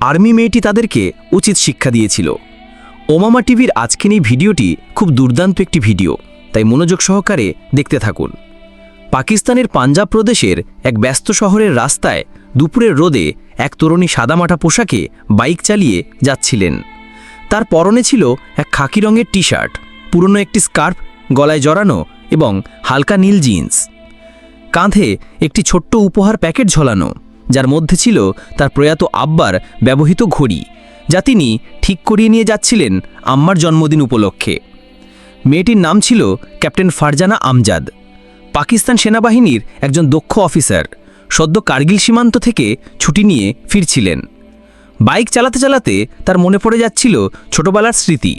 Army মেয়েটি তাদেরকে উচিত শিক্ষা দিয়েছিল। ওমামা টিভির আজকের এই ভিডিওটি খুব দুর্দান্ত একটি ভিডিও, তাই মনোযোগ সহকারে দেখতে থাকুন। পাকিস্তানের পাঞ্জাব প্রদেশের এক ব্যস্ত শহরের রাস্তায় দুপুরের রোদে এক তরুণী সাদামাটা পোশাকে বাইক চালিয়ে যাচ্ছিলেন। তার পরনে ছিল এক খাকি রঙের টি শার্ট পুরনো একটি স্কার্ফ, গলায় জড়ানো এবং হালকা নীল জিন্স। কাঁধে একটি ছোট্ট উপহার প্যাকেট ঝোলানো। যার মধ্যে ছিল তার প্রয়াত আব্বার ব্যবহৃত ঘড়ি, যা তিনি ঠিক করিয়ে নিয়ে যাচ্ছিলেন আম্মার জন্মদিন উপলক্ষে। মেয়েটির নাম ছিল ক্যাপ্টেন ফারজানা আমজাদ। পাকিস্তান সেনাবাহিনীর একজন দক্ষ অফিসার, সদ্য কার্গিল সীমান্ত থেকে ছুটি নিয়ে ফিরছিলেন। বাইক চালাতে চালাতে তার মনে পড়ে যাচ্ছিল ছোটবেলার স্মৃতি।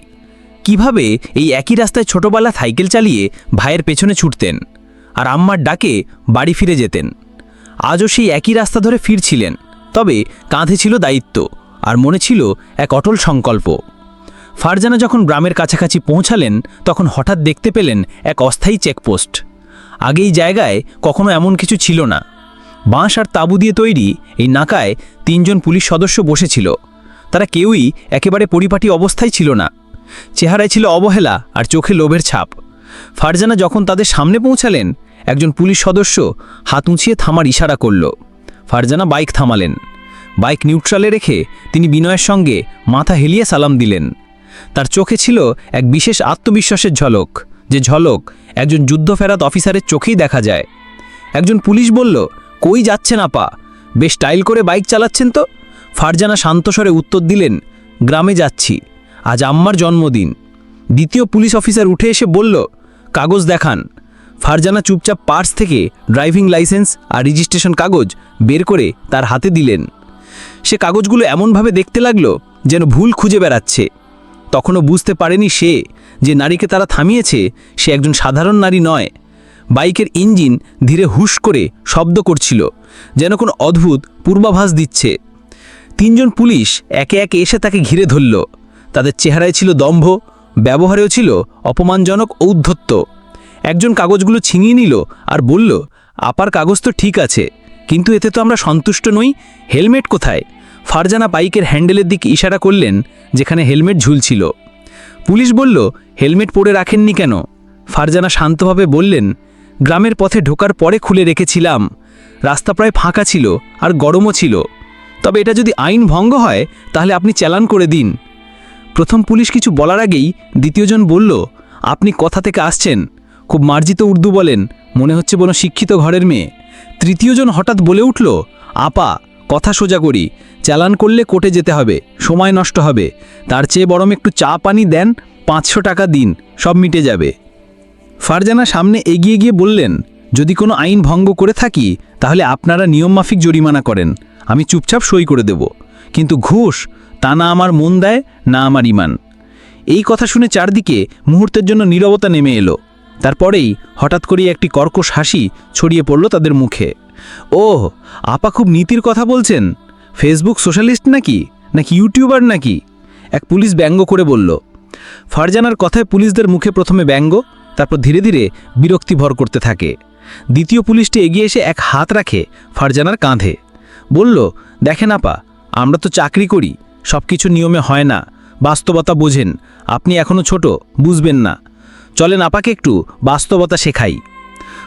কীভাবে এই একই রাস্তায় ছোটবেলা সাইকেল চালিয়ে ভাইয়ের পেছনে ছুটতেন আর আম্মার ডাকে বাড়ি ফিরে যেতেন। আজও সেই একই রাস্তা ধরে ফিরছিলেন, তবে কাঁধে ছিল দায়িত্ব আর মনে ছিল এক অটল সংকল্প। ফারজানা যখন গ্রামের কাছাকাছি পৌঁছালেন, তখন হঠাৎ দেখতে পেলেন এক অস্থায়ী চেকপোস্ট। আগে এই জায়গায় কখনো এমন কিছু ছিল না। বাঁশ আর তাঁবু দিয়ে তৈরি এই নাকায় তিনজন পুলিশ সদস্য বসেছিল। তারা কেউই একেবারে পরিপাটি অবস্থায় ছিল না। চেহারায় ছিল অবহেলা আর চোখে লোভের ছাপ। ফারজানা যখন তাদের সামনে পৌঁছালেন একজন পুলিশ সদস্য হাত উঁচিয়ে থামার ইশারা করল। ফারজানা বাইক থামালেন। বাইক নিউট্রালে রেখে তিনি বিনয়ের সঙ্গে মাথা হেলিয়ে সালাম দিলেন। তার চোখে ছিল এক বিশেষ আত্মবিশ্বাসের ঝলক, যে ঝলক একজন যুদ্ধফেরাত অফিসারের চোখেই দেখা যায়। একজন পুলিশ বলল, কই যাচ্ছেন আপা? বেশ স্টাইল করে বাইক চালাচ্ছেন তো? ফারজানা শান্তস্বরে উত্তর দিলেন, গ্রামে যাচ্ছি। আজ আম্মার জন্মদিন। দ্বিতীয় পুলিশ অফিসার উঠে এসে বলল, কাগজ দেখান। ফারজানা চুপচাপ পার্স থেকে ড্রাইভিং লাইসেন্স আর রেজিস্ট্রেশন কাগজ বের করে তার হাতে দিলেন। সে কাগজগুলো এমনভাবে দেখতে লাগল যেন ভুল খুঁজে বেড়াচ্ছে। তখনও বুঝতে পারেনি সে যে নারীকে তারা থামিয়েছে, সে একজন সাধারণ নারী নয়। বাইকের ইঞ্জিন ধীরে হুশ করে শব্দ করছিল, যেন কোনো অদ্ভুত পূর্বাভাস দিচ্ছে। তিনজন পুলিশ একে একে এসে তাকে ঘিরে ধরল। তাদের চেহারায় ছিল দম্ভ, ব্যবহারেও ছিল অপমানজনক ঔদ্ধত্য। একজন কাগজগুলো ছিনিয়ে নিল আর বলল, আপার কাগজ তো ঠিক আছে, কিন্তু এতে তো আমরা সন্তুষ্ট নই। হেলমেট কোথায়? ফারজানা বাইকের হ্যান্ডেলের দিকে ইশারা করলেন, যেখানে হেলমেট ঝুলছিল। পুলিশ বলল, হেলমেট পরে রাখেননি কেন? ফারজানা শান্তভাবে বললেন, গ্রামের পথে ঢোকার পরে খুলে রেখেছিলাম। রাস্তা প্রায় ফাঁকা ছিল আর গরমও ছিল। তবে এটা যদি আইন ভঙ্গ হয়, তাহলে আপনি চালান করে দিন। প্রথম পুলিশ কিছু বলার আগেই দ্বিতীয়জন বলল, আপনি কথা থেকে আসছেন। খুব মার্জিত উর্দু বলেন, মনে হচ্ছে কোনো শিক্ষিত ঘরের মেয়ে। তৃতীয়জন হঠাৎ বলে উঠল, আপা, কথা সোজা করি, চালান করলে কোর্টে যেতে হবে, সময় নষ্ট হবে। তার চেয়ে বরং একটু চা পানি দেন, পাঁচশো টাকা দিন, সব মিটে যাবে। ফারজানা সামনে এগিয়ে গিয়ে বললেন, যদি কোনো আইন ভঙ্গ করে থাকি, তাহলে আপনারা নিয়মমাফিক জরিমানা করেন, আমি চুপচাপ সই করে দেব। কিন্তু ঘুষ, তা না আমার মন দেয়, না আমার ইমান। এই কথা শুনে চারদিকে মুহূর্তের জন্য নীরবতা নেমে এলো। তারপরেই হঠাৎ করেই একটি কর্কশ হাসি ছড়িয়ে পড়ল তাদের মুখে। ওহ, আপা খুব নীতির কথা বলছেন। ফেসবুক সোশ্যালিস্ট নাকি? নাকি ইউটিউবার নাকি? এক পুলিশ ব্যঙ্গ করে বলল, ফারজানার কথায় পুলিশদের মুখে প্রথমে ব্যঙ্গ, তারপর ধীরে ধীরে বিরক্তি ভর করতে থাকে। দ্বিতীয় পুলিশটি এগিয়ে এসে এক হাত রাখে ফারজানার কাঁধে। বলল, দেখেন আপা, আমরা তো চাকরি করি সব কিছু নিয়মে হয় না, বাস্তবতা বোঝেন, আপনি এখনও ছোট, বুঝবেন না। চলেন আপাকে একটু বাস্তবতা শেখাই।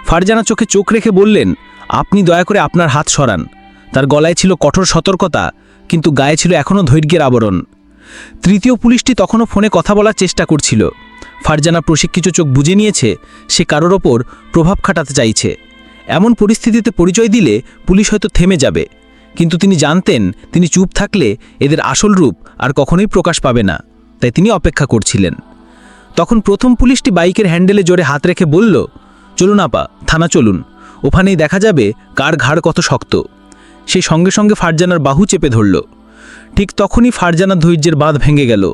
ফারজানা চোখে চোখ রেখে বললেন, আপনি দয়া করে আপনার হাত সরান। তার গলায় ছিল কঠোর সতর্কতা, কিন্তু গায়ে ছিল এখনও ধৈর্যের আবরণ। তৃতীয় পুলিশটি তখনও ফোনে কথা বলার চেষ্টা করছিল। ফারজানা প্রশিক্ষিত চোখ বুঝে নিয়েছে, সে কারোর ওপর প্রভাব খাটাতে চাইছে। এমন পরিস্থিতিতে পরিচয় দিলে পুলিশ হয়তো থেমে যাবে, কিন্তু তিনি জানতেন তিনি চুপ থাকলে এদের আসল রূপ আর কখনোই প্রকাশ পাবে না, তাই তিনি অপেক্ষা করছিলেন। তখন প্রথম পুলিশটি বাইকের হ্যান্ডেলে জোরে হাত রেখে বলল, চলুন আপা, থানা চলুন। ওখানেই দেখা যাবে কার ঘাড় কত শক্ত। সে সঙ্গে সঙ্গে ফারজানার বাহু চেপে ধরল। ঠিক তখনই ফারজানার ধৈর্যের বাঁধ ভেঙে গেল।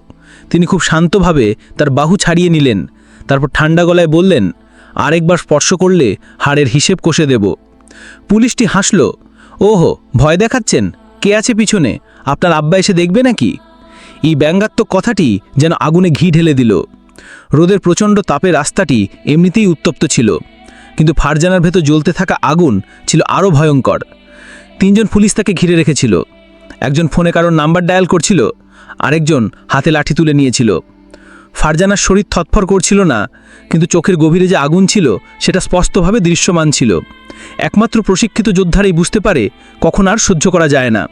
তিনি খুব শান্তভাবে তার বাহু ছাড়িয়ে নিলেন। তারপর ঠান্ডা গলায় বললেন, আরেকবার স্পর্শ করলে হাড়ের হিসেব কষে দেব। পুলিশটি হাসল, ওহো, ভয় দেখাচ্ছেন? কে আছে পিছনে? আপনার আব্বা এসে দেখবে নাকি? এই ব্যঙ্গাত্মক কথাটি যেন আগুনে ঘি ঢেলে দিল। রোদের প্রচণ্ড তাপে রাস্তাটি এমনিতেই উত্তপ্ত ছিল। কিন্তু ফারজানার ভেতর জ্বলতে থাকা আগুন ছিল আরও ভয়ঙ্কর। তিনজন পুলিশ তাকে ঘিরে রেখেছিল। একজন ফোনে কারোর নাম্বার ডায়াল করছিল, আরেকজন হাতে লাঠি তুলে নিয়েছিল। ফারজানার শরীর থতফর করছিল না, কিন্তু চোখের গভীরে যে আগুন ছিল সেটা স্পষ্টভাবে দৃশ্যমান ছিল। একমাত্র প্রশিক্ষিত যোদ্ধারাই বুঝতে পারে কখন আর সহ্য করা যায় না।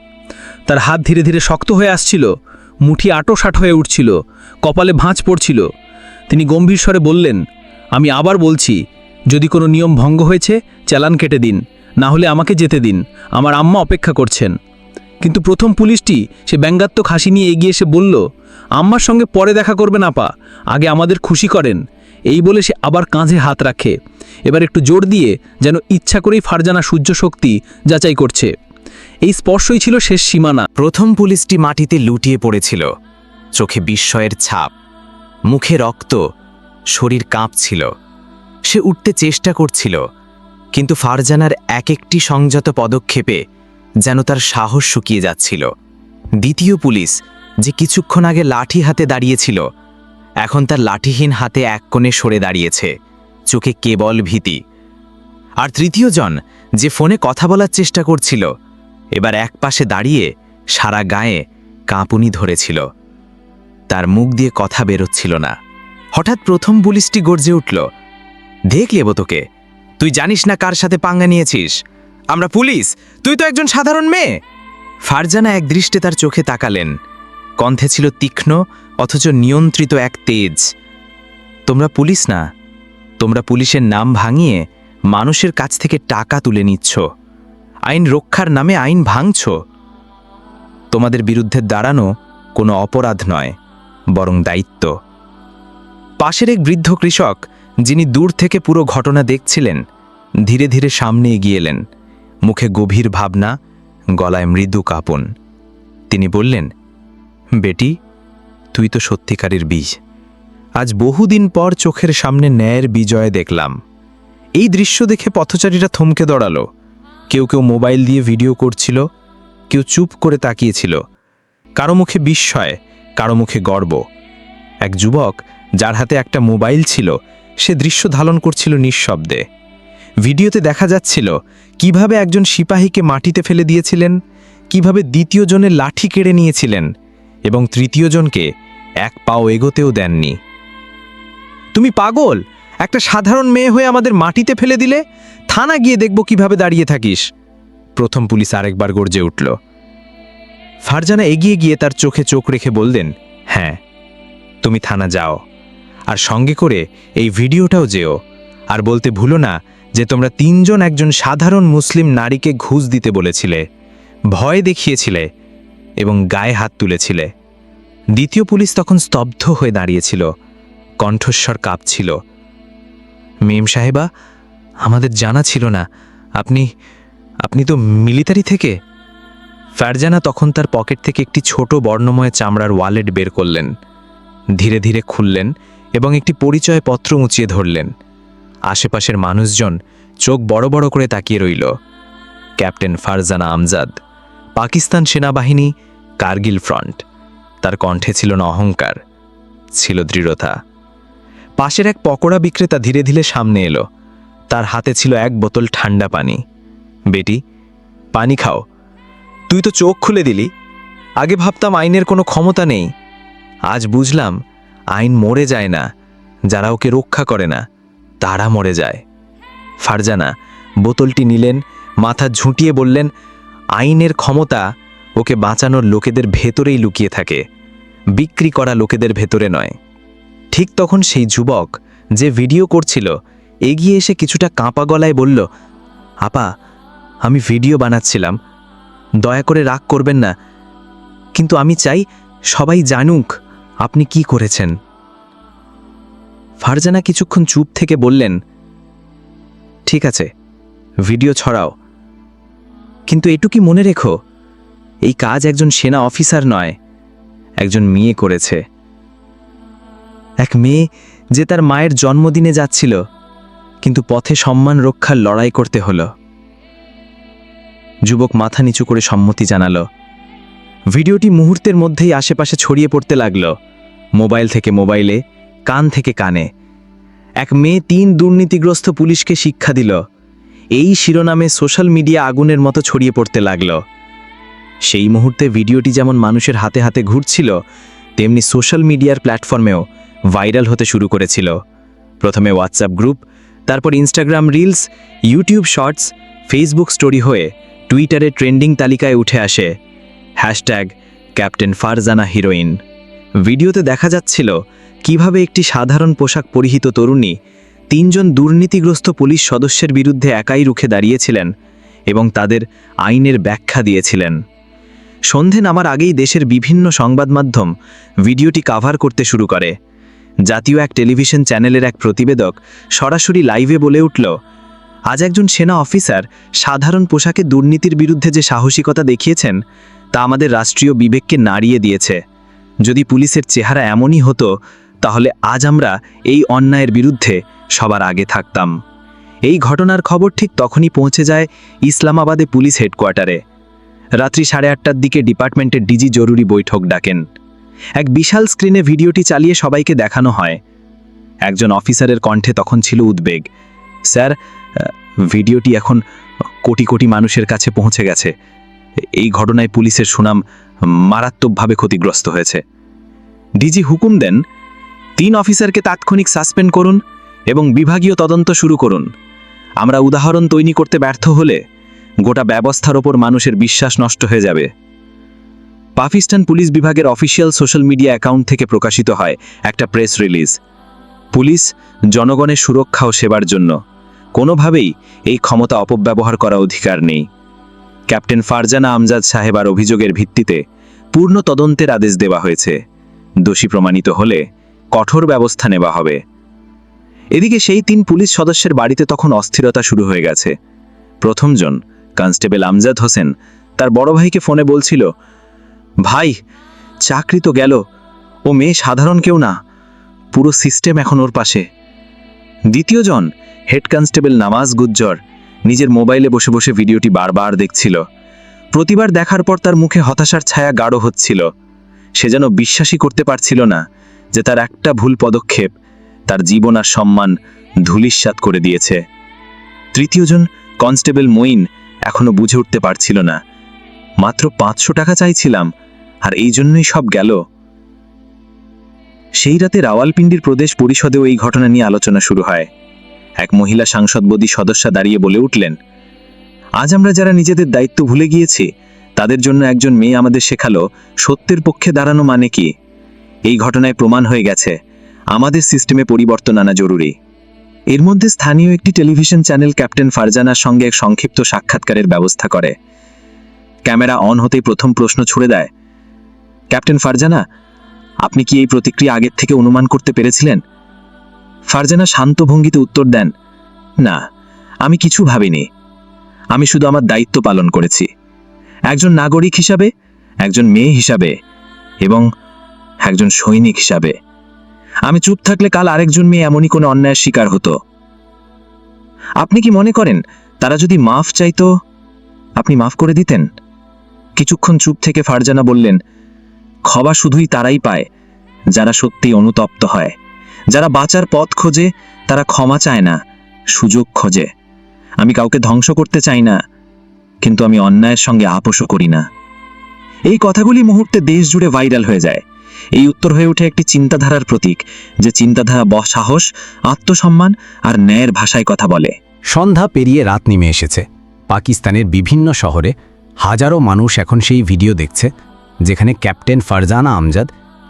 তার হাত ধীরে ধীরে শক্ত হয়ে আসছিল, মুঠি আটোসাট হয়ে উঠছিল, কপালে ভাঁজ পড়ছিল। তিনি গম্ভীর স্বরে বললেন, আমি আবার বলছি, যদি কোনো নিয়ম ভঙ্গ হয়েছে, চালান কেটে দিন, না হলে আমাকে যেতে দিন, আমার আম্মা অপেক্ষা করছেন। কিন্তু প্রথম পুলিশটি সে ব্যঙ্গাত্মক হাসি নিয়ে এগিয়ে এসে বলল, আম্মার সঙ্গে পরে দেখা করবেন আপা, আগে আমাদের খুশি করেন। এই বলে সে আবার কাঁধে হাত রাখে। এবার একটু জোর দিয়ে যেন ইচ্ছা করেই ফারজানা সূর্য শক্তি যাচাই করছে। এই স্পর্শই ছিল শেষ সীমানা। প্রথম পুলিশটি মাটিতে লুটিয়ে পড়েছিল। চোখে বিস্ময়ের ছাপ। মুখে রক্ত, শরীর কাঁপছিল। সে উঠতে চেষ্টা করছিল, কিন্তু ফারজানার এক একটি সংযত পদক্ষেপে যেন তার সাহস শুকিয়ে যাচ্ছিল। দ্বিতীয় পুলিশ যে কিছুক্ষণ আগে লাঠি হাতে দাঁড়িয়েছিল, এখন তার লাঠিহীন হাতে এক কোণে সরে দাঁড়িয়েছে, চোখে কেবল ভীতি। আর তৃতীয় জন যে ফোনে কথা বলার চেষ্টা করছিল, এবার এক পাশে দাঁড়িয়ে সারা গায়ে কাঁপুনি ধরেছিল। তার মুখ দিয়ে কথা বেরোচ্ছিল না। হঠাৎ প্রথম পুলিশটি গর্জে উঠল দেখলে তোকে তুই জানিস না কার সাথে পাঙ্গা নিয়েছিস? আমরা পুলিশ, তুই তো একজন সাধারণ মেয়ে! ফারজানা এক দৃষ্টে তার চোখে তাকালেন। কণ্ঠে ছিল তীক্ষ্ণ, অথচ নিয়ন্ত্রিত এক তেজ। তোমরা পুলিশ না? তোমরা পুলিশের নাম ভাঙিয়ে মানুষের কাছ থেকে টাকা তুলে নিচ্ছ। আইন রক্ষার নামে আইন ভাঙছ। তোমাদের বিরুদ্ধে দাঁড়ানো কোনো অপরাধ নয়। বরং দায়িত্ব। পাশের এক বৃদ্ধ কৃষক, যিনি দূর থেকে পুরো ঘটনা দেখছিলেন, ধীরে ধীরে সামনে এগিয়ে এলেন। মুখে গভীর ভাবনা, গলায় মৃদু কাঁপন। তিনি বললেন, বেটি, তুই তো সত্যিকারের বীজ। আজ বহুদিন পর চোখের সামনে ন্যায়ের বিজয় দেখলাম। এই দৃশ্য দেখে পথচারীরা থমকে দাঁড়াল। কেউ কেউ মোবাইল দিয়ে ভিডিও করছিল, কেউ চুপ করে তাকিয়েছিল। কারও মুখে বিস্ময় কারও মুখে গর্ব। এক যুবক, যার হাতে একটা মোবাইল ছিল, সে দৃশ্য ধারণ করছিল নিঃশব্দে। ভিডিওতে দেখা যাচ্ছিল, কীভাবে একজন সিপাহীকে মাটিতে ফেলে দিয়েছিলেন, কীভাবে দ্বিতীয় জনের লাঠি কেড়ে নিয়েছিলেন, এবং তৃতীয় জনকে এক পাও এগোতেও দেননি। তুমি পাগল! একটা সাধারণ মেয়ে হয়ে আমাদের মাটিতে ফেলে দিলে? থানা গিয়ে দেখব কীভাবে দাঁড়িয়ে থাকিস! প্রথম পুলিশ আরেকবার গর্জে উঠল। ফারজানা এগিয়ে গিয়ে তার চোখে চোখ রেখে বললেন হ্যাঁ তুমি থানা যাও। আর সঙ্গে করে এই ভিডিওটাও যেও। আর বলতে ভুলো না যে তোমরা তিনজন একজন সাধারণ মুসলিম নারীকে ঘুষ দিতে বলেছিলে, ভয় দেখিয়েছিলে এবং গায়ে হাত তুলেছিলে। দ্বিতীয় পুলিশ তখন স্তব্ধ হয়ে দাঁড়িয়েছিল, কণ্ঠস্বর কাঁপছিল। মেম সাহেবা, আমাদের জানা ছিল না। আপনি আপনি তো মিলিটারি থেকে? ফারজানা তখন তার পকেট থেকে একটি ছোট বর্ণময় চামড়ার ওয়ালেট বের করলেন। ধীরে ধীরে খুললেন এবং একটি পরিচয় পত্র উঁচিয়ে ধরলেন। আশেপাশের মানুষজন চোখ বড় বড় করে তাকিয়ে রইল। ক্যাপ্টেন ফারজানা আমজাদ, পাকিস্তান সেনাবাহিনী, কার্গিল ফ্রন্ট। তার কণ্ঠে ছিল না অহংকার, ছিল দৃঢ়তা। পাশের এক পকোড়া বিক্রেতা ধীরে ধীরে সামনে এলো। তার হাতে ছিল এক বোতল ঠান্ডা পানি। বেটি, পানি খাও তুই তো চোখ খুলে দিলি। আগে ভাবতাম আইনের কোনো ক্ষমতা নেই। আজ বুঝলাম, আইন মরে যায় না, যারা ওকে রক্ষা করে না, তারা মরে যায়। ফারজানা, বোতলটি নিলেন, মাথা ঝুঁটিয়ে বললেন, আইনের ক্ষমতা ওকে বাঁচানোর লোকেদের ভেতরেই লুকিয়ে থাকে। বিক্রি করা লোকেদের ভেতরে নয়। ঠিক তখন সেই যুবক যে ভিডিও করছিল, এগিয়ে এসে কিছুটা কাঁপা গলায় বলল, আপা, আমি ভিডিও বানাচ্ছিলাম। দয়া করে রাগ করবেন না। কিন্তু আমি চাই সবাই জানুক আপনি কি করেছেন। ফারজানা কিছুক্ষণ চুপ থেকে বললেন, ঠিক আছে, ভিডিও ছড়াও। কিন্তু এটুকি মনে রেখো, এই কাজ একজন সেনা অফিসার নয়, একজন মেয়ে করেছে। এক মেয়ে যে তার মায়ের জন্মদিনে যাচ্ছিল, কিন্তু পথে সম্মান রক্ষার লড়াই করতে হলো। যুবক মাথা নিচু করে সম্মতি জানালো। ভিডিওটি মুহূর্তের মধ্যেই আশেপাশে ছড়িয়ে পড়তে লাগল। মোবাইল থেকে মোবাইলে, কান থেকে কানে। এক মেয়ে তিন দুর্নীতিগ্রস্ত পুলিশকে শিক্ষা দিল। এই শিরোনামে সোশ্যাল মিডিয়া আগুনের মতো ছড়িয়ে পড়তে লাগল। সেই মুহূর্তে ভিডিওটি যেমন মানুষের হাতে হাতে ঘুরছিল, তেমনি সোশ্যাল মিডিয়ার প্ল্যাটফর্মেও ভাইরাল হতে শুরু করেছিল। প্রথমে হোয়াটসঅ্যাপ গ্রুপ তারপর Instagram reels YouTube shorts Facebook story হয়ে টুইটারে ট্রেন্ডিং তালিকায় উঠে আসে হ্যাশট্যাগ ক্যাপ্টেন ফারজানা হিরোইন। ভিডিওতে দেখা যাচ্ছিল কীভাবে একটি সাধারণ পোশাক পরিহিত তরুণী তিনজন দুর্নীতিগ্রস্ত পুলিশ সদস্যের বিরুদ্ধে একাই রুখে দাঁড়িয়েছিলেন এবং তাদের আইনের ব্যাখ্যা দিয়েছিলেন। সন্ধে নামার আগেই দেশের বিভিন্ন সংবাদ মাধ্যম ভিডিওটি কাভার করতে শুরু করে। জাতীয় এক টেলিভিশন চ্যানেলের এক প্রতিবেদক সরাসরি লাইভে বলে উঠল আজ একজন সেনা অফিসার সাধারণ পোশাকে দুর্নীতির বিরুদ্ধে যে সাহসিকতা দেখিয়েছেন, তা আমাদের রাষ্ট্রীয় বিবেককে নাড়িয়ে দিয়েছে। যদি পুলিশের চেহারা এমনই হতো, তাহলে আজ আমরা এই অন্যায়ের বিরুদ্ধে সবার আগে থাকতাম। এই ঘটনার খবর ঠিক তখনই পৌঁছে যায় ইসলামাবাদে পুলিশ হেডকোয়ার্টারে। রাত্রি সাড়ে আটটার দিকে ডিপার্টমেন্টের ডিজি জরুরি বৈঠক ডাকেন। এক বিশাল স্ক্রিনে ভিডিওটি চালিয়ে সবাইকে দেখানো হয়। একজন অফিসারের কণ্ঠে তখন ছিল উদ্বেগ। স্যার ভিডিওটি এখন কোটি কোটি মানুষের কাছে পৌঁছে গেছে। এই ঘটনায় পুলিশের সুনাম মারাত্মকভাবে ক্ষতিগ্রস্ত হয়েছে। ডিজি হুকুম দেন, তিন অফিসারকে তাৎক্ষণিক সাসপেন্ড করুন এবং বিভাগীয় তদন্ত শুরু করুন। আমরা উদাহরণ তৈরি করতে ব্যর্থ হলে গোটা ব্যবস্থার ওপর মানুষের বিশ্বাস নষ্ট হয়ে যাবে। পাকিস্তান পুলিশ বিভাগের অফিসিয়াল সোশ্যাল মিডিয়া অ্যাকাউন্ট থেকে প্রকাশিত হয় একটা প্রেস রিলিজ। পুলিশ জনগণের সুরক্ষা ও সেবার জন্য। কোনোভাবেই এই ক্ষমতা অপব্যবহার করা অধিকার নেই। ক্যাপ্টেন ফারজানা আমজাদ সাহেবার অভিযোগের ভিত্তিতে পূর্ণ তদন্তের আদেশ দেওয়া হয়েছে। দোষী প্রমাণিত হলে কঠোর ব্যবস্থা নেওয়া হবে। এদিকে সেই তিন পুলিশ সদস্যের বাড়িতে তখন অস্থিরতা শুরু হয়ে গেছে। প্রথমজন কনস্টেবল আমজাদ হোসেন তার বড় ভাইকে ফোনে বলছিল, ভাই, চাকরি তো গেল। ও মেয়ে সাধারণ কেউ না। পুরো সিস্টেম এখন ওর পাশে। দ্বিতীয়জন, হেড কনস্টেবল নামাজ গুজ্জর, নিজের মোবাইলে বসে বসে ভিডিওটি বারবার দেখছিল। প্রতিবার দেখার পর তার মুখে হতাশার ছায়া গাঢ় হচ্ছিল। সে যেন বিশ্বাসই করতে পারছিল না যে তার একটা ভুল পদক্ষেপ তার জীবন আর সম্মান ধুলিস্বাত করে দিয়েছে। তৃতীয়জন, কনস্টেবল মঈন, এখনও বুঝে উঠতে পারছিল না। মাত্র পাঁচশো টাকা চাইছিলাম, আর এই জন্যই সব গেল। সেই রাতে রাওয়ালপিন্ডির প্রদেশ পরিষদেও এই ঘটনা নিয়ে আলোচনা শুরু হয়। এক মহিলা সাংসদবদী সদস্যা দাঁড়িয়ে বলে উঠলেন, আজ আমরা যারা নিজেদের দায়িত্ব ভুলে গিয়েছি, তাদের জন্য একজন মেয়ে আমাদের শেখালো, সত্যের পক্ষে দাঁড়ানো মানে কি? এই ঘটনায় প্রমাণ হয়ে গেছে, আমাদের সিস্টেমে পরিবর্তন আনা জরুরি। এর মধ্যে স্থানীয় একটি টেলিভিশন চ্যানেল ক্যাপ্টেন ফারজানার সঙ্গে এক সংক্ষিপ্ত সাক্ষাৎকারের ব্যবস্থা করে। ক্যামেরা অন হতেই প্রথম প্রশ্ন ছুড়ে দেয়, ক্যাপ্টেন ফারজানা আপনি কি এই প্রতিক্রিয়া আগের থেকে অনুমান করতে পেরেছিলেন? ফারজানা শান্ত ভঙ্গিতে উত্তর দেন, না, আমি কিছু ভাবিনি। আমি শুধু আমার দায়িত্ব পালন করেছি। একজন নাগরিক হিসাবে, একজন মেয়ে হিসাবে এবং একজন সৈনিক হিসাবে। আমি চুপ থাকলে কাল আরেকজন মেয়ে এমনই কোনো অন্যায়ের শিকার হতো। আপনি কি মনে করেন, তারা যদি মাফ চাইতো, আপনি মাফ করে দিতেন? কিছুক্ষণ চুপ থেকে ফারজানা বললেন ক্ষমা শুধুই তারাই পায়, যারা সত্যি অনুতপ্ত হয়। যারা বাঁচার পথ খোঁজে, তারা ক্ষমা চায় না, সুযোগ খোঁজে। আমি কাউকে ধ্বংস করতে চাই না, কিন্তু আমি অন্যায়ের সঙ্গে আপোষও করি না। এই কথাগুলি মুহূর্তে দেশ জুড়ে ভাইরাল হয়ে যায়। এই উত্তর হয়ে ওঠে একটি চিন্তাধারার প্রতীক, যে চিন্তাধারা ব সাহস আত্মসম্মান আর ন্যায়ের ভাষায় কথা বলে। সন্ধ্যা পেরিয়ে রাত নেমে এসেছে। পাকিস্তানের বিভিন্ন শহরে হাজারো মানুষ এখন সেই ভিডিও দেখছে। যেখানে ক্যাপ্টেন ফারজানা আমজাদ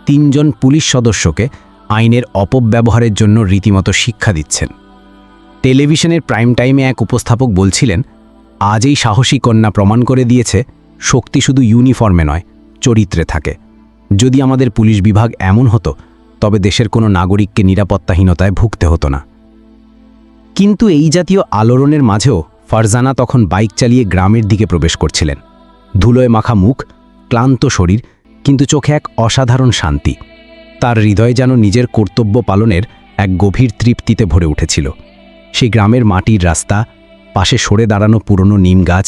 তিনজন পুলিশ সদস্যকে আইনের অপব্যবহারের জন্য রীতিমতো শিক্ষা দিচ্ছেন। টেলিভিশনের প্রাইম টাইমে এক উপস্থাপক বলছিলেন, আজ এই সাহসী কন্যা প্রমাণ করে দিয়েছে, শক্তি শুধু ইউনিফর্মে নয়, চরিত্রে থাকে। যদি আমাদের পুলিশ বিভাগ এমন হতো, তবে দেশের কোনো নাগরিককে নিরাপত্তাহীনতায় ভুগতে হতো না। কিন্তু এই জাতীয় আলোড়নের মাঝেও ফারজানা তখন বাইক চালিয়ে গ্রামের দিকে প্রবেশ করছিলেন। ধুলোয় মাখা মুখ ক্লান্ত শরীর, কিন্তু চোখে এক অসাধারণ শান্তি। তার হৃদয় যেন নিজের কর্তব্য পালনের এক গভীর তৃপ্তিতে ভরে উঠেছিল। সেই গ্রামের মাটির রাস্তা, পাশে সরে দাঁড়ানো পুরনো নিম গাছ,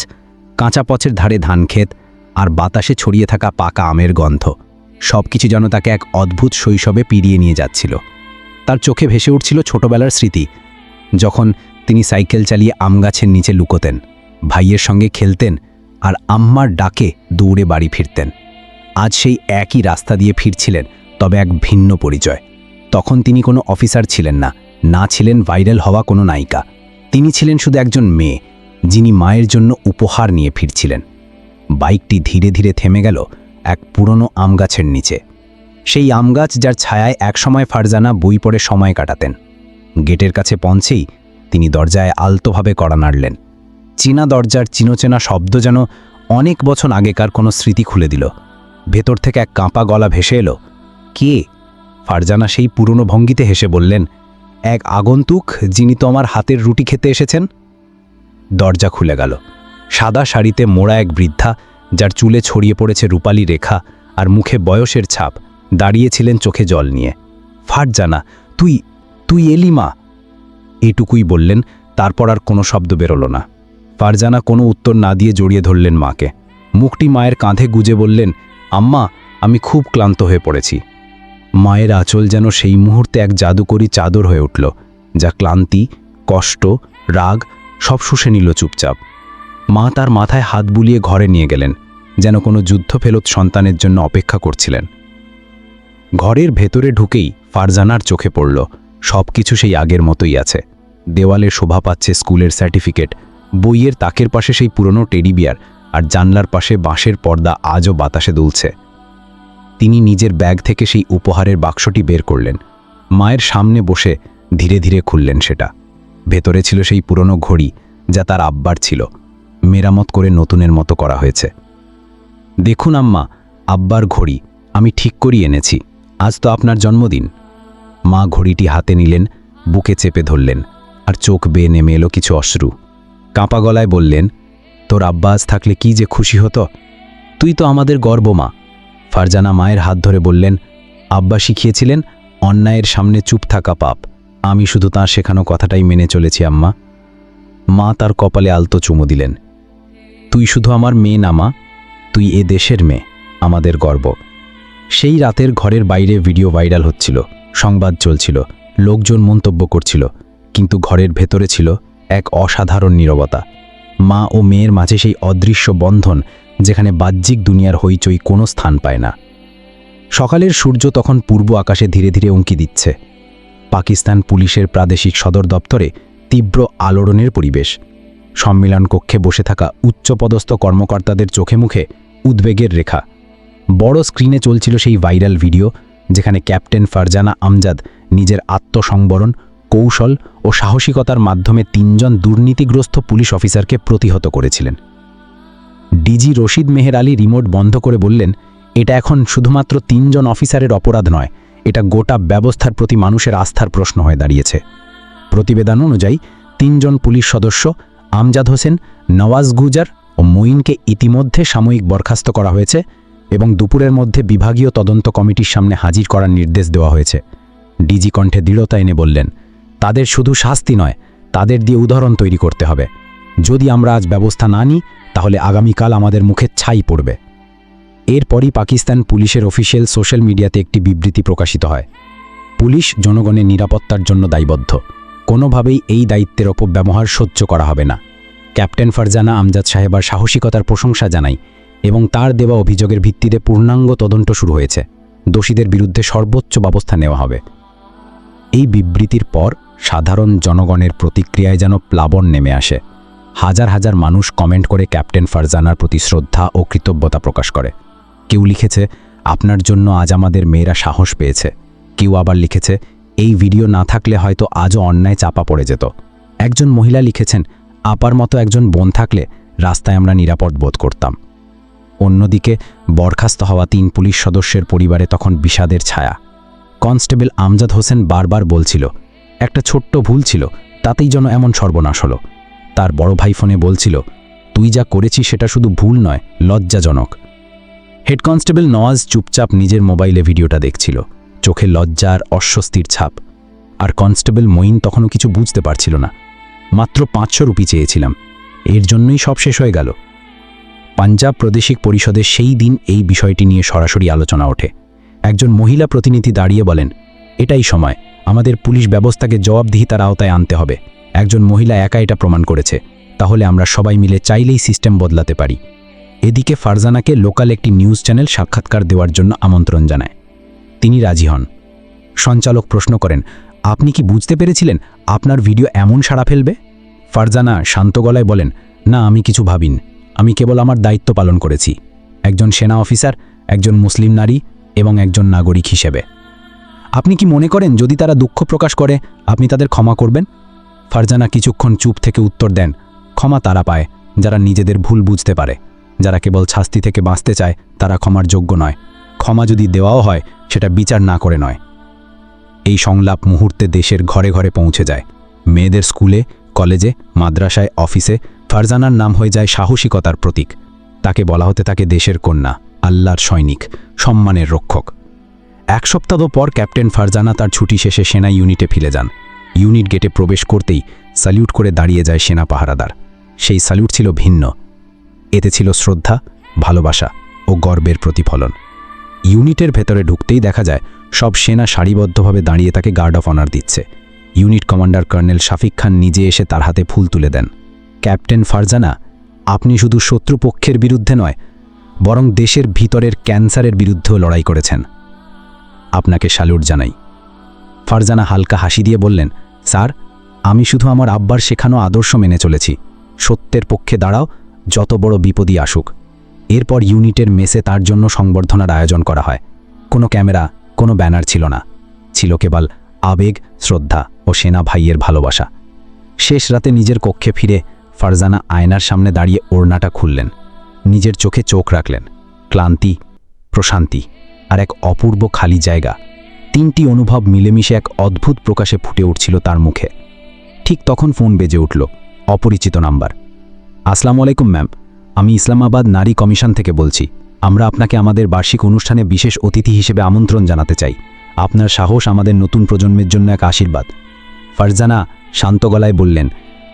কাঁচা পচের ধারে ধানক্ষেত আর বাতাসে ছড়িয়ে থাকা পাকা আমের গন্ধ সব কিছু যেন তাকে এক অদ্ভুত শৈশবে পিরিয়ে নিয়ে যাচ্ছিল। তার চোখে ভেসে উঠছিল ছোটবেলার স্মৃতি। যখন তিনি সাইকেল চালিয়ে আম গাছের নিচে লুকোতেন, ভাইয়ের সঙ্গে খেলতেন আর আম্মার ডাকে দৌড়ে বাড়ি ফিরতেন। আজ সেই একই রাস্তা দিয়ে ফিরছিলেন, তবে এক ভিন্ন পরিচয়। তখন তিনি কোনো অফিসার ছিলেন না না ছিলেন ভাইরাল হওয়া কোনো নায়িকা। তিনি ছিলেন শুধু একজন মেয়ে, যিনি মায়ের জন্য উপহার নিয়ে ফিরছিলেন। বাইকটি ধীরে ধীরে থেমে গেল এক পুরনো আমগাছের নিচে। সেই আমগাছ যার ছায়ায় একসময় ফারজানা বই পড়ে সময় কাটাতেন। গেটের কাছে পৌঁছেই তিনি দরজায় আলতোভাবে কড়া নাড়লেন। চীনা দরজার চিনোচেনা শব্দ যেন অনেক বছর আগেকার কোনো স্মৃতি খুলে দিল। ভেতর থেকে এক কাঁপা গলা ভেসে এলো। কে? ফারজানা সেই পুরনো ভঙ্গিতে হেসে বললেন, এক আগন্তুক যিনি তো আমার হাতের রুটি খেতে এসেছেন? দরজা খুলে গেল। সাদা শাড়িতে মোড়া এক বৃদ্ধা, যার চুলে ছড়িয়ে পড়েছে রূপালী রেখা আর মুখে বয়সের ছাপ, দাঁড়িয়েছিলেন চোখে জল নিয়ে। ফারজানা, তুই তুই এলি মা? এটুকুই বললেন, তারপর আর কোনো শব্দ বেরোলো না। ফারজানা কোনো উত্তর না দিয়ে জড়িয়ে ধরলেন মাকে। মুখটি মায়ের কাঁধে গুজে বললেন, আম্মা, আমি খুব ক্লান্ত হয়ে পড়েছি। মায়ের আঁচল যেন সেই মুহূর্তে এক জাদুকরি চাদর হয়ে উঠল, যা ক্লান্তি, কষ্ট, রাগ সব শুষে নিল চুপচাপ। মা তার মাথায় হাত বুলিয়ে ঘরে নিয়ে গেলেন, যেন কোনো যুদ্ধফেরত সন্তানের জন্য অপেক্ষা করছিলেন। ঘরের ভেতরে ঢুকেই ফারজানার চোখে পড়ল সব কিছু সেই আগের মতোই আছে। দেওয়ালে শোভা পাচ্ছে স্কুলের সার্টিফিকেট বইয়ের তাকের পাশে সেই পুরনো টেডি বিয়ার আর জানলার পাশে বাঁশের পর্দা আজও বাতাসে দুলছে। তিনি নিজের ব্যাগ থেকে সেই উপহারের বাক্সটি বের করলেন। মায়ের সামনে বসে ধীরে ধীরে খুললেন সেটা। ভেতরে ছিল সেই পুরনো ঘড়ি যা তার আব্বার ছিল। মেরামত করে নতুনের মতো করা হয়েছে। দেখুন আম্মা, আব্বার ঘড়ি, আমি ঠিক করিয়ে এনেছি। আজ তো আপনার জন্মদিন। মা ঘড়িটি হাতে নিলেন, বুকে চেপে ধরলেন, আর চোখ বেয়ে নেমে এলো কিছু অশ্রু। কাঁপা গলায় বললেন, তোর আব্বাস থাকলে কি যে খুশি হতো? তুই তো আমাদের গর্ব মা। ফারজানা মায়ের হাত ধরে বললেন, আব্বা শিখিয়েছিলেন, অন্যায়ের সামনে চুপ থাকা পাপ। আমি শুধু তাঁর শেখানো কথাটাই মেনে চলেছি, আম্মা। মা তার কপালে আলতো চুমু দিলেন, তুই শুধু আমার মেয়ে না মা, তুই এ দেশের মেয়ে, আমাদের গর্ব। সেই রাতের ঘরের বাইরে ভিডিও ভাইরাল হচ্ছিল, সংবাদ চলছিল, লোকজন মন্তব্য করছিল, কিন্তু ঘরের ভেতরে ছিল এক অসাধারণ নীরবতা। মা ও মেয়ের মাঝে সেই অদৃশ্য বন্ধন যেখানে বাহ্যিক দুনিয়ার হইচই কোনো স্থান পায় না। সকালের সূর্য তখন পূর্ব আকাশে ধীরে ধীরে উঁকি দিচ্ছে। পাকিস্তান পুলিশের প্রাদেশিক সদর দপ্তরে তীব্র আলোড়নের পরিবেশ। সম্মেলন কক্ষে বসে থাকা উচ্চপদস্থ কর্মকর্তাদের চোখে মুখে উদ্বেগের রেখা। বড় স্ক্রিনে চলছিল সেই ভাইরাল ভিডিও, যেখানে ক্যাপ্টেন ফারজানা আমজাদ নিজের আত্মসংবরণ কৌশল ও সাহসিকতার মাধ্যমে তিনজন দুর্নীতিগ্রস্ত পুলিশ অফিসারকে প্রতিহত করেছিলেন। ডিজি রশিদ মেহের আলী রিমোট বন্ধ করে বললেন, এটা এখন শুধুমাত্র তিনজন অফিসারের অপরাধ নয়, এটা গোটা ব্যবস্থার প্রতি মানুষের আস্থার প্রশ্ন হয়ে দাঁড়িয়েছে। প্রতিবেদন অনুযায়ী, তিনজন পুলিশ সদস্য আমজাদ হোসেন, নওয়াজ গুজার ও মঈনকে ইতিমধ্যে সাময়িক বরখাস্ত করা হয়েছে এবং দুপুরের মধ্যে বিভাগীয় তদন্ত কমিটির সামনে হাজির করার নির্দেশ দেওয়া হয়েছে। ডিজি কণ্ঠে দৃঢ়তা এনে বললেন তাদের শুধু শাস্তি নয়, তাদের দিয়ে উদাহরণ তৈরি করতে হবে। যদি আমরা আজ ব্যবস্থা না নিই, তাহলে আগামীকাল আমাদের মুখে ছাই পড়বে। এরপরই পাকিস্তান পুলিশের অফিসিয়াল সোশ্যাল মিডিয়াতে একটি বিবৃতি প্রকাশিত হয়। পুলিশ জনগণের নিরাপত্তার জন্য দায়বদ্ধ। কোনোভাবেই এই দায়িত্বের অপব্যবহার সহ্য করা হবে না। ক্যাপ্টেন ফারজানা আমজাদ সাহেবার সাহসিকতার প্রশংসা জানাই এবং তার দেওয়া অভিযোগের ভিত্তিতে পূর্ণাঙ্গ তদন্ত শুরু হয়েছে। দোষীদের বিরুদ্ধে সর্বোচ্চ ব্যবস্থা নেওয়া হবে। এই বিবৃতির পর সাধারণ জনগণের প্রতিক্রিয়ায় যেন প্লাবন নেমে আসে। হাজার হাজার মানুষ কমেন্ট করে ক্যাপ্টেন ফারজানার প্রতি শ্রদ্ধা ও কৃতজ্ঞতা প্রকাশ করে। কেউ লিখেছে, আপনার জন্য আজ আমাদের মেয়েরা সাহস পেয়েছে। কেউ আবার লিখেছে, এই ভিডিও না থাকলে হয়তো আজও অন্যায় চাপা পড়ে যেত। একজন মহিলা লিখেছেন, আপার মতো একজন বোন থাকলে রাস্তায় আমরা নিরাপদ বোধ করতাম। অন্যদিকে, বরখাস্ত হওয়া তিন পুলিশ সদস্যের পরিবারে তখন বিষাদের ছায়া। কনস্টেবল আমজাদ হোসেন বারবার বলছিল একটা ছোট্ট ভুল ছিল, তাতেই যেন এমন সর্বনাশ হলো। তার বড় ভাই ফোনে বলছিল, তুই যা করেছিস সেটা শুধু ভুল নয়, লজ্জাজনক। হেড কনস্টেবল নওয়াজ চুপচাপ নিজের মোবাইলে ভিডিওটা দেখছিল। চোখে লজ্জা আর অস্বস্তির ছাপ। আর কনস্টেবল মঈন তখনও কিছু বুঝতে পারছিল না। মাত্র পাঁচশো রুপি চেয়েছিলাম। এর জন্যই সব শেষ হয়ে গেল। পাঞ্জাব প্রাদেশিক পরিষদের সেই দিন এই বিষয়টি নিয়ে সরাসরি আলোচনা ওঠে। একজন মহিলা প্রতিনিধি দাঁড়িয়ে বলেন, এটাই সময়। আমাদের পুলিশ ব্যবস্থাকে জবাবদিহিতার আওতায় আনতে হবে। একজন মহিলা একা এটা প্রমাণ করেছে। তাহলে আমরা সবাই মিলে চাইলেই সিস্টেম বদলাতে পারি। এদিকে ফারজানাকে লোকাল একটি নিউজ চ্যানেল সাক্ষাৎকার দেওয়ার জন্য আমন্ত্রণ জানায়। তিনি রাজি হন। সঞ্চালক প্রশ্ন করেন, আপনি কি বুঝতে পেরেছিলেন আপনার ভিডিও এমন সাড়া ফেলবে? ফারজানা শান্ত গলায় বলেন, না, আমি কিছু ভাবিন। আমি কেবল আমার দায়িত্ব পালন করেছি। একজন সেনা অফিসার, একজন মুসলিম নারী এবং একজন নাগরিক হিসেবে। আপনি কি মনে করেন যদি তারা দুঃখ প্রকাশ করে, আপনি তাদের ক্ষমা করবেন? ফারজানা কিছুক্ষণ চুপ থেকে উত্তর দেন, ক্ষমা তারা পায়, যারা নিজেদের ভুল বুঝতে পারে। যারা কেবল শাস্তি থেকে বাঁচতে চায়, তারা ক্ষমার যোগ্য নয়। ক্ষমা যদি দেওয়াও হয়, সেটা বিচার না করে নয়। এই সংলাপ মুহূর্তে দেশের ঘরে ঘরে পৌঁছে যায়। মেয়েদের স্কুলে, কলেজে, মাদ্রাসায়, অফিসে ফারজানার নাম হয়ে যায় সাহসিকতার প্রতীক। তাকে বলা হতে থাকে দেশের কন্যা, আল্লাহর সৈনিক, সম্মানের রক্ষক। এক সপ্তাহ পর ক্যাপ্টেন ফারজানা তার ছুটি শেষে সেনা ইউনিটে ফিরে যান। ইউনিট গেটে প্রবেশ করতেই স্যালিউট করে দাঁড়িয়ে যায় সেনা পাহারাদার। সেই স্যালিউট ছিল ভিন্ন। এতে ছিল শ্রদ্ধা, ভালোবাসা ও গর্বের প্রতিফলন। ইউনিটের ভেতরে ঢুকতেই দেখা যায়, সব সেনা সারিবদ্ধভাবে দাঁড়িয়ে তাকে গার্ড অফ অনার দিচ্ছে। Unit commander colonel Shafiq Khan নিজে এসে তার হাতে ফুল তুলে দেন। ক্যাপ্টেন ফারজানা, আপনি শুধু শত্রুপক্ষের বিরুদ্ধে নয়, বরং দেশের ভিতরের ক্যান্সারের বিরুদ্ধেও লড়াই করেছেন। আপনাকে স্যালুট জানাই। ফারজানা হালকা হাসি দিয়ে বললেন, স্যার, আমি শুধু আমার আব্বার শেখানো আদর্শ মেনে চলেছি। সত্যের পক্ষে দাঁড়াও, যত বড় বিপদই আসুক। এরপর ইউনিটের মেসে তার জন্য সংবর্ধনার আয়োজন করা হয়। কোনো ক্যামেরা, কোনো ব্যানার ছিল না। ছিল কেবল আবেগ, শ্রদ্ধা ও সেনা ভাইয়ের ভালোবাসা। শেষ রাতে নিজের কক্ষে ফিরে ফারজানা আয়নার সামনে দাঁড়িয়ে ওড়নাটা খুললেন। নিজের চোখে চোখ রাখলেন। ক্লান্তি, প্রশান্তি আর এক অপূর্ব খালি জায়গা। তিনটি অনুভব মিলেমিশে এক অদ্ভুত প্রকাশে ফুটে উঠছিল তার মুখে। ঠিক তখন ফোন বেজে উঠল, অপরিচিত নাম্বার। আসসালামু আলাইকুম, ম্যাম। আমি ইসলামাবাদ নারী কমিশন থেকে বলছি। আমরা আপনাকে আমাদের বার্ষিক অনুষ্ঠানে বিশেষ অতিথি হিসেবে আমন্ত্রণ জানাতে চাই। আপনার সাহস আমাদের নতুন প্রজন্মের জন্য এক আশীর্বাদ। ফারজানা শান্ত গলায় বললেন,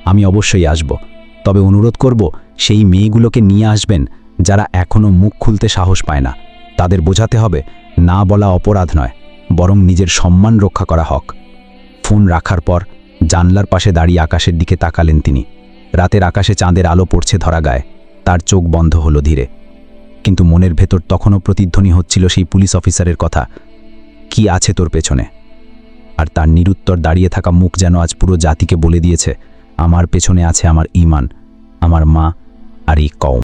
আমি অবশ্যই আসব। তবে অনুরোধ করব, সেই মেয়েগুলোকে নিয়ে আসবেন যারা এখনও মুখ খুলতে সাহস পায় না। তাদের বোঝাতে হবে, না বলা অপরাধ নয়, বরং নিজের সম্মান রক্ষা করা হক। ফোন রাখার পর জানলার পাশে দাঁড়িয়ে আকাশের দিকে তাকালেন তিনি। রাতের আকাশে চাঁদের আলো পড়ছে ধরা গায়ে, তার চোখ বন্ধ হলো ধীরে। কিন্তু মনের ভেতর তখনও প্রতিধ্বনি হচ্ছিল সেই পুলিশ অফিসারের কথা, কি আছে তোর পেছনে? আর তার নিরুত্তর দাঁড়িয়ে থাকা মুখ যেন আজ পুরো জাতিকে বলে দিয়েছে, আমার পেছনে আছে আমার ইমান, আমার মা আর এই কওম।